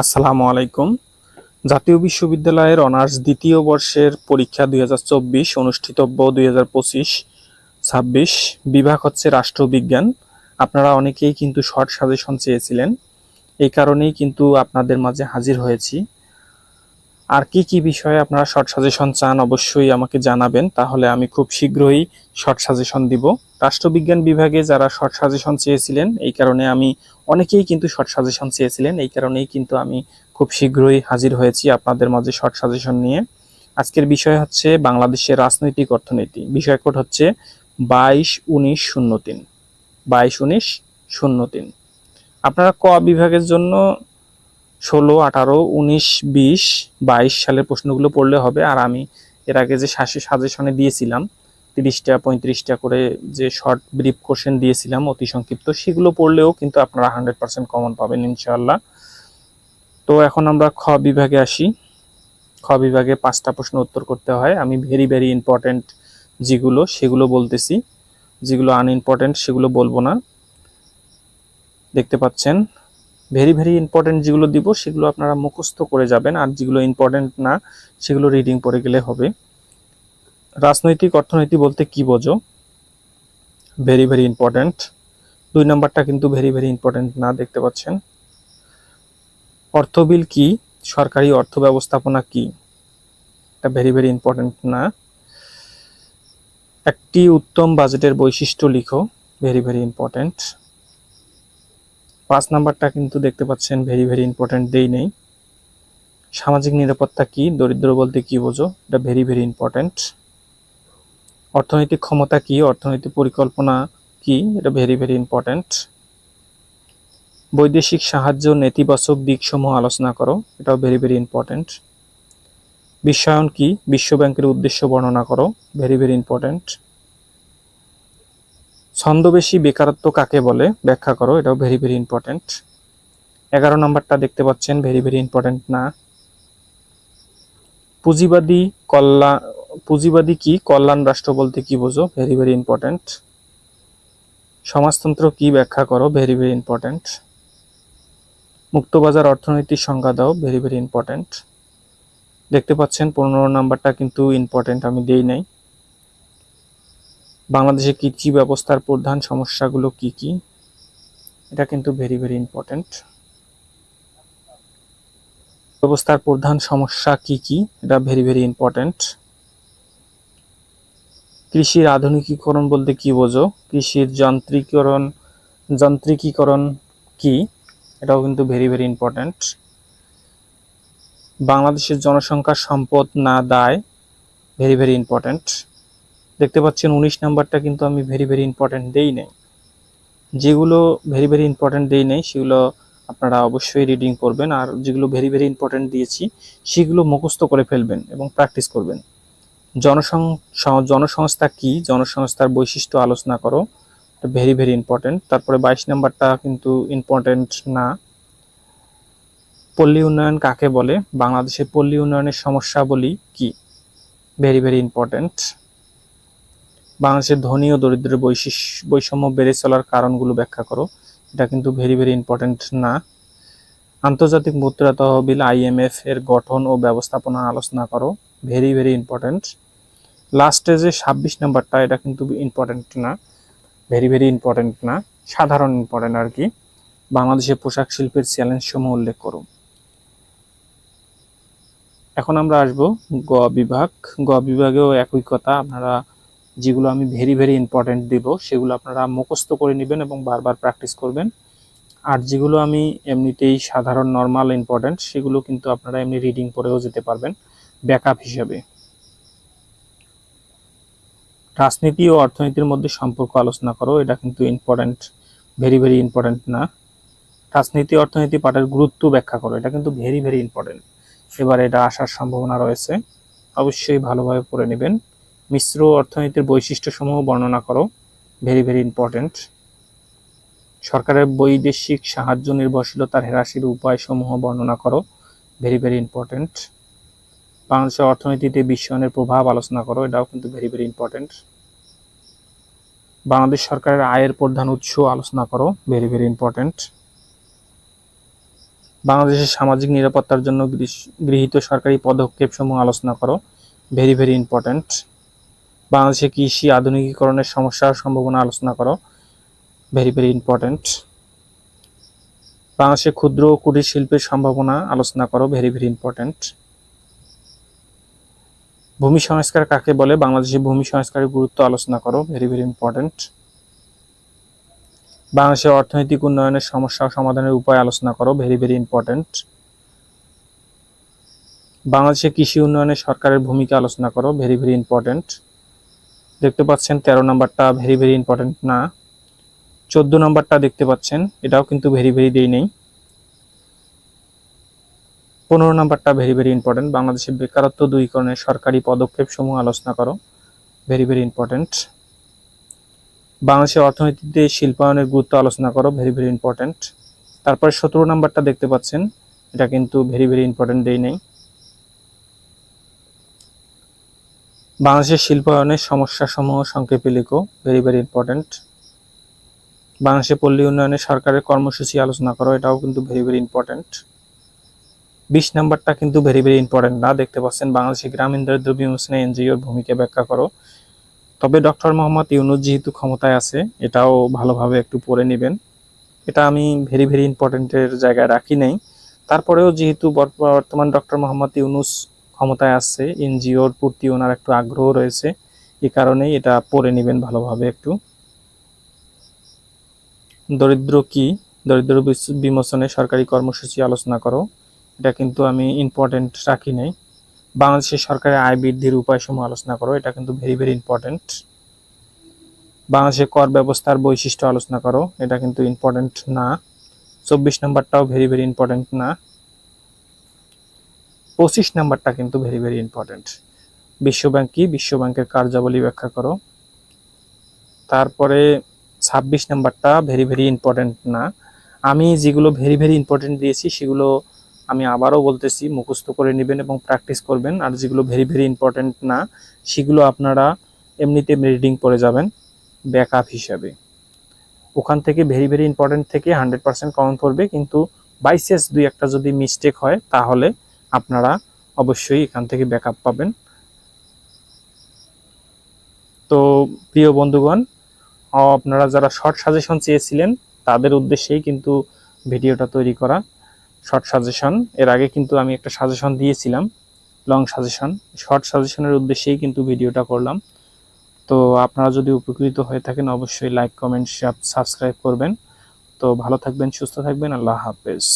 আসসালামু আলাইকুম। জাতীয় বিশ্ববিদ্যালয়ের অনার্স দ্বিতীয় বর্ষের পরীক্ষা দুই অনুষ্ঠিতব্য দুই হাজার ছাব্বিশ। বিভাগ হচ্ছে রাষ্ট্রবিজ্ঞান। আপনারা অনেকেই কিন্তু শর্ট সাজেশন চেয়েছিলেন। এই কারণেই কিন্তু আপনাদের মাঝে হাজির হয়েছি। আর কি কি বিষয়ে আপনারা শর্ট সাজেশন চান অবশ্যই আমাকে জানাবেন, তাহলে আমি খুব শীঘ্রই শর্ট সাজেশন দিব। রাষ্ট্রবিজ্ঞান বিভাগে যারা শর্ট সাজেশন চেয়েছিলেন, এই কারণে আমি অনেকেই কিন্তু শর্ট সাজেশন চেয়েছিলেন, এই কারণেই কিন্তু আমি খুব শীঘ্রই হাজির হয়েছি আপনাদের মাঝে শর্ট সাজেশন নিয়ে। আজকের বিষয় হচ্ছে বাংলাদেশের রাজনৈতিক অর্থনীতি। বিষয় কোড হচ্ছে বাইশ উনিশ শূন্য তিন। বাইশ উনিশ শূন্য তিন। আপনারা ক বিভাগের জন্য ষোলো, আঠারো, উনিশ, বিশ, বাইশ সালের প্রশ্নগুলো পড়লে হবে, আর আমি এর আগে যে সাজেশনে দিয়েছিলাম তিরিশটা, পঁয়ত্রিশটা করে যে শর্ট ব্রিফ কোশ্চেন দিয়েছিলাম, অতি সংক্ষিপ্ত, সেগুলো পড়লেও কিন্তু আপনারা হান্ড্রেড পার্সেন্ট কমন পাবেন ইনশাআল্লাহ। তো এখন আমরা খ বিভাগে আসি। খ বিভাগে পাঁচটা প্রশ্ন উত্তর করতে হয়। আমি ভেরি ভেরি ইম্পর্ট্যান্ট যেগুলো, সেগুলো বলতেছি। যেগুলো আনইম্পর্ট্যান্ট সেগুলো বলব না। দেখতে পাচ্ছেন ভেরি ভেরি ইম্পর্টেন্ট যেগুলো দিব, সেগুলো আপনারা মুখস্থ করে যাবেন। আর যেগুলো ইম্পর্টেন্ট না, সেগুলো রিডিং পড়ে গেলে হবে। রাজনৈতিক অর্থনীতি বলতে কি বোঝো? ভেরি ভেরি ইম্পর্ট্যান্ট দুই নাম্বারটা কিন্তু ভেরি ভেরি ইম্পর্ট্যান্ট না দেখতে পাচ্ছেন। অর্থবিল কি? সরকারি অর্থ ব্যবস্থাপনা কি? এটা ভেরি ভেরি ইম্পর্ট্যান্ট না। একটি উত্তম বাজেটের বৈশিষ্ট্য লিখো। ভেরি ভেরি ইম্পর্ট্যান্ট পাঁচ নাম্বারটা কিন্তু দেখতে পাচ্ছেন ভেরি ভেরি ইম্পর্ট্যান্ট দেই নেই। সামাজিক নিরাপত্তা কি? দরিদ্র বলতে কি বোঝো? এটা ভেরি ভেরি ইম্পর্ট্যান্ট অর্থনৈতিক ক্ষমতা কি, অর্থনৈতিক পরিকল্পনা কি, এটা ভেরি ভেরি ইম্পর্ট্যান্ট বৈদেশিক সাহায্য নেতিবাচক দিকসমূহ আলোচনা করো, এটাও ভেরি ভেরি ইম্পর্ট্যান্ট বিশ্বায়ন কি বিশ্ব ব্যাংকের উদ্দেশ্য বর্ণনা করো ভেরি ভেরি ইম্পর্ট্যান্ট ছন্দবেশী বেকারত্ব কাকে বলে, ব্যাখ্যা করো, এটাও ভেরি ভেরি ইম্পর্ট্যান্ট এগারো নম্বরটা দেখতে পাচ্ছেন ভেরি ভেরি ইম্পর্ট্যান্ট না। পুঁজিবাদী কল্যাণ পুঁজিবাদী কি? কল্যাণ রাষ্ট্র বলতে কি বোঝো? ভেরি ভেরি ইম্পর্ট্যান্ট সমাজতন্ত্র কি ব্যাখ্যা করো? ভেরি ভেরি ইম্পর্ট্যান্ট মুক্তবাজার অর্থনীতির সংজ্ঞা দাও? ভেরি ভেরি ইম্পর্ট্যান্ট দেখতে পাচ্ছেন, পনেরো নাম্বারটা কিন্তু ইম্পর্ট্যান্ট আমি দেই নাই। বাংলাদেশে কৃষি ব্যবস্থার প্রধান সমস্যাগুলো কি কি? এটা কিন্তু ভেরি ভেরি ইম্পর্ট্যান্ট ব্যবস্থার প্রধান সমস্যা কি কি? এটা ভেরি ভেরি ইম্পর্ট্যান্ট কৃষির আধুনিকীকরণ বলতে কি বোঝো? কৃষির যান্ত্রিকরণ যান্ত্রিকীকরণ কি? এটাও কিন্তু ভেরি ভেরি ইম্পর্ট্যান্ট বাংলাদেশের জনসংখ্যার সম্পদ না দায় ভেরি ভেরি ইম্পর্ট্যান্ট দেখতে পাচ্ছেন উনিশ নাম্বারটা কিন্তু আমি ভেরি ভেরি ইম্পর্ট্যান্ট দেই নাই। যেগুলো ভেরি ভেরি ইম্পর্ট্যান্ট দেই নাই, সেগুলো আপনারা অবশ্যই রিডিং করবেন, আর যেগুলো ভেরি ভেরি ইম্পর্ট্যান্ট দিয়েছি, সেগুলো মুখস্থ করে ফেলবেন এবং প্র্যাকটিস করবেন। জনসং জনসংস্থা কি? জনসংস্থার বৈশিষ্ট্য আলোচনা করো। ভেরি ভেরি ইম্পর্ট্যান্ট তারপরে বাইশ নাম্বারটা কিন্তু ইম্পর্ট্যান্ট না। পল্লী উন্নয়ন কাকে বলে? বাংলাদেশে পল্লী উন্নয়নের সমস্যাবলী কি? ভেরি ভেরি ইম্পর্ট্যান্ট বাংলাদেশের ধনী ও দরিদ্রের বৈশিষ্ট্য, বৈষম্য বেড়ে চলার কারণগুলো ব্যাখ্যা করো। এটা কিন্তু ভেরি ভেরি ইম্পর্ট্যান্ট না। আন্তর্জাতিক মুদ্রা তহবিল আইএমএফ এর গঠন ও ব্যবস্থাপনা আলোচনা করো। ভেরি ভেরি ইম্পর্ট্যান্ট লাস্টে যে ছাব্বিশ নাম্বারটা, এটা কিন্তু ইম্পর্ট্যান্ট না। ভেরি ভেরি ইম্পর্ট্যান্ট না। সাধারণ ইম্পর্ট্যান্ট আর কি। বাংলাদেশের পোশাক শিল্পের চ্যালেঞ্জ সমূহ উল্লেখ করুন। এখন আমরা আসব গ বিভাগ। গ বিভাগেও একই কথা। আপনারা যেগুলো আমি ভেরি ভেরি ইম্পর্ট্যান্ট দিব, সেগুলো আপনারা মুখস্থ করে নেবেন এবং বারবার প্র্যাকটিস করবেন। আর যেগুলো আমি এমনিতেই সাধারণ নর্মাল ইম্পর্ট্যান্ট সেগুলো কিন্তু আপনারা এমনি রিডিং পড়েও যেতে পারবেন। ব্যাকআপ হিসাবে। রাজনীতি ও অর্থনীতির মধ্যে সম্পর্ক আলোচনা করো, এটা কিন্তু ইম্পর্ট্যান্ট ভেরি ভেরি ইম্পর্ট্যান্ট না। রাজনীতি, অর্থনীতি পাঠের গুরুত্ব ব্যাখ্যা করো, এটা কিন্তু ভেরি ভেরি ইম্পর্ট্যান্ট এবার এটা আসার সম্ভাবনা রয়েছে, অবশ্যই ভালোভাবে পড়ে নেবেন। মিশ্র অর্থনীতির বৈশিষ্ট্যসমূহ বর্ণনা করো ভেরি ভেরি ইম্পর্ট্যান্ট সরকারের বৈদেশিক সাহায্য নির্ভরশীলতার হ্রাসের উপায়সমূহ বর্ণনা করো ভেরি ভেরি ইম্পর্ট্যান্ট বাংলাদেশের অর্থনীতিতে বিশ্বায়নের প্রভাব আলোচনা করো, এটাও কিন্তু ভেরি ভেরি ইম্পর্ট্যান্ট বাংলাদেশ সরকারের আয়ের প্রধান উৎস আলোচনা করো ভেরি ভেরি ইম্পর্ট্যান্ট বাংলাদেশের সামাজিক নিরাপত্তার জন্য গৃহীত সরকারি পদক্ষেপ সমূহ আলোচনা করো ভেরি ভেরি ইম্পর্ট্যান্ট বাংলাদেশে কৃষি আধুনিকীকরণের সমস্যার সম্ভাবনা আলোচনা করো ভেরি ভেরি ইম্পর্ট্যান্ট বাংলাদেশে ক্ষুদ্র কুটির শিল্পের সম্ভাবনা আলোচনা করো ভেরি ভেরি ইম্পর্ট্যান্ট ভূমি সংস্কার কাকে বলে? বাংলাদেশে ভূমি সংস্কারের গুরুত্ব আলোচনা করো। ভেরি ভেরি ইম্পর্ট্যান্ট বাংলাদেশের অর্থনৈতিক উন্নয়নের সমস্যা সমাধানের উপায় আলোচনা করো। ভেরি ভেরি ইম্পর্ট্যান্ট বাংলাদেশে কৃষি উন্নয়নে সরকারের ভূমিকা আলোচনা করো। ভেরি ভেরি ইম্পর্ট্যান্ট দেখতে পাচ্ছেন তেরো নাম্বারটা ভেরি ভেরি ইম্পর্ট্যান্ট না। চোদ্দ নাম্বারটা দেখতে পাচ্ছেন। এটাও কিন্তু ভেরি ভেরি দেই নেই। পনেরো নাম্বারটা ভেরি ভেরি ইম্পর্ট্যান্ট বাংলাদেশের বেকারত্ব দূরীকরণের সরকারি পদক্ষেপ সমূহ আলোচনা করো। ভেরি ভেরি ইম্পর্ট্যান্ট বাংলাদেশের অর্থনীতিতে শিল্পায়নের গুরুত্ব আলোচনা করো ভেরি ভেরি ইম্পর্ট্যান্ট তারপরে সতেরো নাম্বারটা দেখতে পাচ্ছেন, এটা কিন্তু ভেরি ভেরি ইম্পর্ট্যান্ট দেই নেই। বাংলাদেশের শিল্পায়নের সমস্যা সমূহ সংক্ষেপে লিখো ভেরি ভেরি ইম্পর্ট্যান্ট বাংলাদেশের পল্লী উন্নয়নে সরকারের কর্মসূচি আলোচনা করো, এটাও কিন্তু ভেরি ভেরি ইম্পর্ট্যান্ট বিশ নাম্বারটা কিন্তু ভেরি ভেরি ইম্পর্ট্যান্ট না। দেখতে পাচ্ছেন বাংলাদেশের গ্রামীণ দরিদ্র বিমোচনে এনজিওর ভূমিকা ব্যাখ্যা করো। তবে ডক্টর মোহাম্মদ ইউনুস যেহেতু ক্ষমতায় আছে, এটাও ভালোভাবে একটু পড়ে নেবেন। এটা আমি ভেরি ভেরি ইম্পর্ট্যান্টের জায়গায় রাখি নাই। তারপরেও যেহেতু বর- বর্তমান ডক্টর মোহাম্মদ ইউনুস ক্ষমতায় আসছে এনজিওর প্রতি ওনার একটু আগ্রহ রয়েছে, এ কারণেই এটা পড়ে নেবেন ভালোভাবে একটু। দরিদ্র কি? দরিদ্র বিমোচনে সরকারি কর্মসূচি আলোচনা করো। এটা কিন্তু আমি ইম্পর্টেন্ট রাখি নাই। বাংলাদেশের সরকারের আয় বৃদ্ধির উপায়সমূহ আলোচনা করো, এটা কিন্তু ভেরি ভেরি ইম্পর্টেন্ট বাংলাদেশের কর ব্যবস্থার বৈশিষ্ট্য আলোচনা করো, এটা কিন্তু ইম্পর্টেন্ট না। চব্বিশ নাম্বারটাও ভেরি ভেরি ইম্পর্টেন্ট না। পঁচিশ নাম্বারটা কিন্তু ভেরি ভেরি ইম্পর্টেন্ট বিশ্বব্যাংক কি? বিশ্বব্যাংকের কার্যাবলী ব্যাখ্যা করো। তারপরে ছাব্বিশ নাম্বারটা ভেরি ভেরি ইম্পর্টেন্ট না। আমি যেগুলো ভেরি ভেরি ইম্পর্টেন্ট দিয়েছি, সেগুলো আমি আবারও বলতেছি, মুখস্থ করে নেবেন এবং প্র্যাকটিস করবেন। আর যেগুলো ভেরি ভেরি ইম্পর্টেন্ট না, সেগুলো আপনারা এমনিতে রিডিং করে যাবেন ব্যাকআপ হিসাবে। ওখান থেকে ভেরি ভেরি ইম্পর্টেন্ট থেকে হান্ড্রেড পার্সেন্ট কমন পড়বে কিন্তু বাইসেস দুই একটা যদি মিস্টেক হয়, তাহলে আপনারা অবশ্যই এখান থেকে ব্যাকআপ পাবেন। তো প্রিয় বন্ধুগণ, আপনারা যারা শর্ট সাজেশন চেয়েছিলেন, তাদের উদ্দেশ্যেই কিন্তু ভিডিওটা তৈরি করা। শর্ট সাজেশন এর আগে কিন্তু আমি একটা সাজেশন দিয়েছিলাম লং সাজেশন শর্ট সাজেশনের উদ্দেশ্যেই কিন্তু ভিডিওটা করলাম। তো আপনারা যদি উপকৃত হয়ে থাকেন, অবশ্যই লাইক কমেন্ট সাবস্ক্রাইব করবেন। তো ভালো থাকবেন, সুস্থ থাকবেন, আল্লাহ হাফেজ।